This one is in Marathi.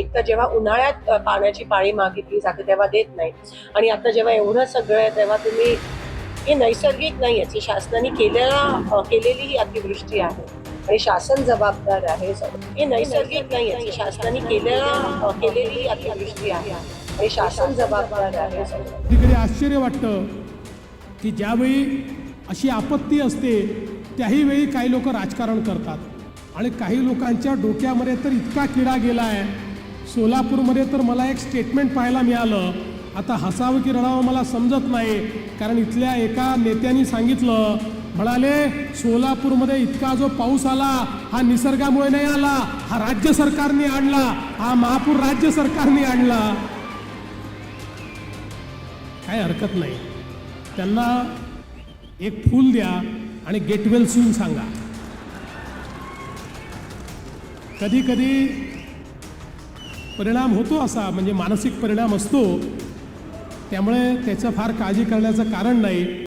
एक तर जेव्हा उन्हाळ्यात पाण्याची पाळी मागितली जाते तेव्हा देत नाही आणि आता जेव्हा एवढं सगळं आहे तेव्हा तुम्ही हे नैसर्गिक नाही आहे. शासनाने केलेला केलेली ही अतिवृष्टी आहे. आणि शासन जबाबदार आहे. हे नैसर्गिक नाही आहे. शासनाने केलेला केलेली ही अतिवृष्टी आहे. आणि शासन जबाबदार आहे. कधी आश्चर्य वाटतं की ज्यावेळी अशी आपत्ती असते त्याही वेळी काही लोक राजकारण करतात. आणि काही लोकांच्या डोक्यामध्ये तर इतका किडा गेला आहे सोलापूरमध्ये तर मला एक स्टेटमेंट पाहायला मिळालं. आता हसावं की रडावं मला समजत नाही. कारण इथल्या एका नेत्यांनी सांगितलं म्हणाले सोलापूरमध्ये इतका जो पाऊस आला हा निसर्गामुळे नाही आला. हा राज्य सरकारने आणला. हा महापूर राज्य सरकारने आणला. काही हरकत नाही. त्यांना एक फूल द्या आणि गेटवेल सुन सून सांगा. कधी कधी परिणाम होतो असा म्हणजे मानसिक परिणाम असतो त्यामुळे त्याचं फार काळजी करण्याचं कारण नाही.